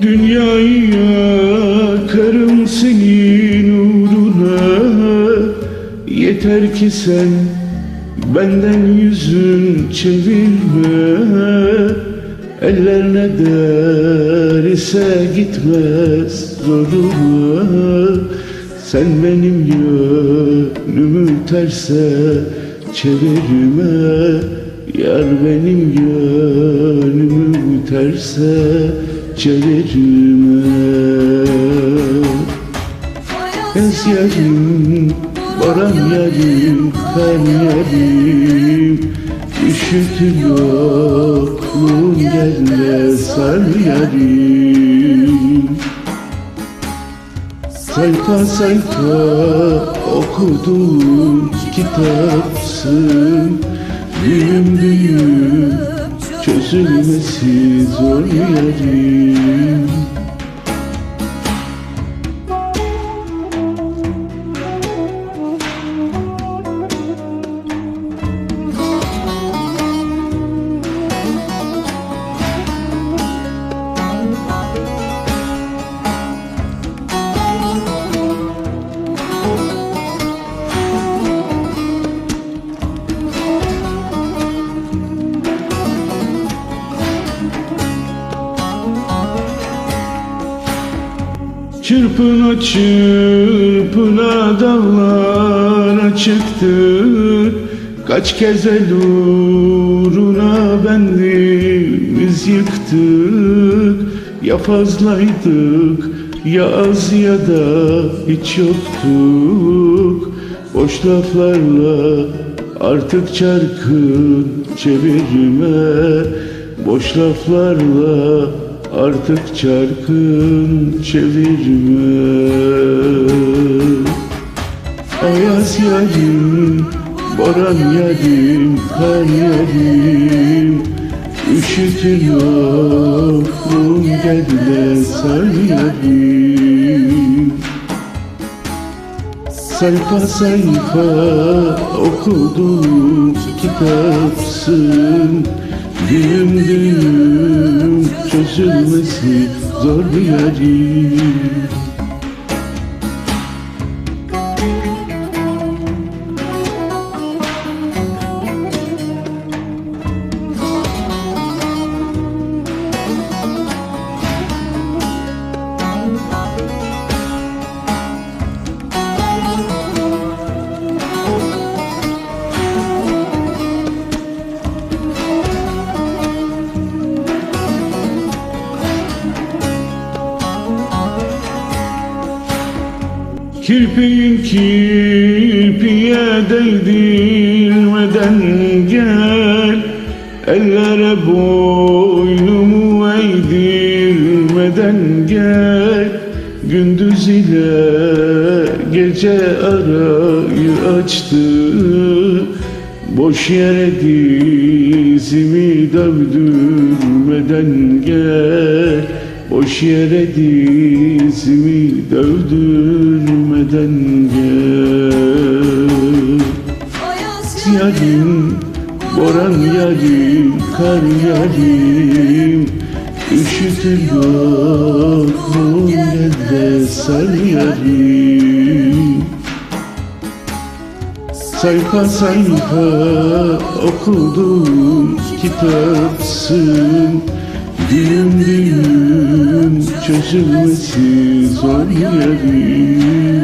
Dünyayı yakarım senin uğruna. Yeter ki sen benden yüzün çevirme. Eller ne derse gitmez zoruma Sen benim yönümü terse çevirme. Yar benim yönümü terse çevirme. Yaz yarim, baran yarim, kar yarim Üşütür yokluğun de sar yarim Sayfa sayfa okuduğum kitapsın Düğüm düğüm çözülmesi zor yarim Çırpına çırpına dağlara çıktık Kaç kez el uğruna bendimiz yıktık Ya fazlaydık ya az ya da hiç yoktuk. Boş laflarla artık çarkın çevirme. Boş laflarla Artık çarkın çevirme. Ayaz yarim, boran yarim, kar yarim. Üşütür yokluğum gel de sar yarim. Sayfa sayfa okudum kitapsın Düğüm düğüm çözülmesi zor bir yarim Kirpiğin kirpiye değdirmeden gel. Ellere boynumu eğdirmeden gel. Gündüz ile gece arayı açtı. Boş yere dizimi dövdürmeden gel Boş yere dizimi dövdürmeden gel. Yarim, boran yarim, kar yarim Üşütür yokluğun gel de sar yarim? Sayfa sayfa okudum kitapsın Düğüm düğüm çözülmesi zor yarim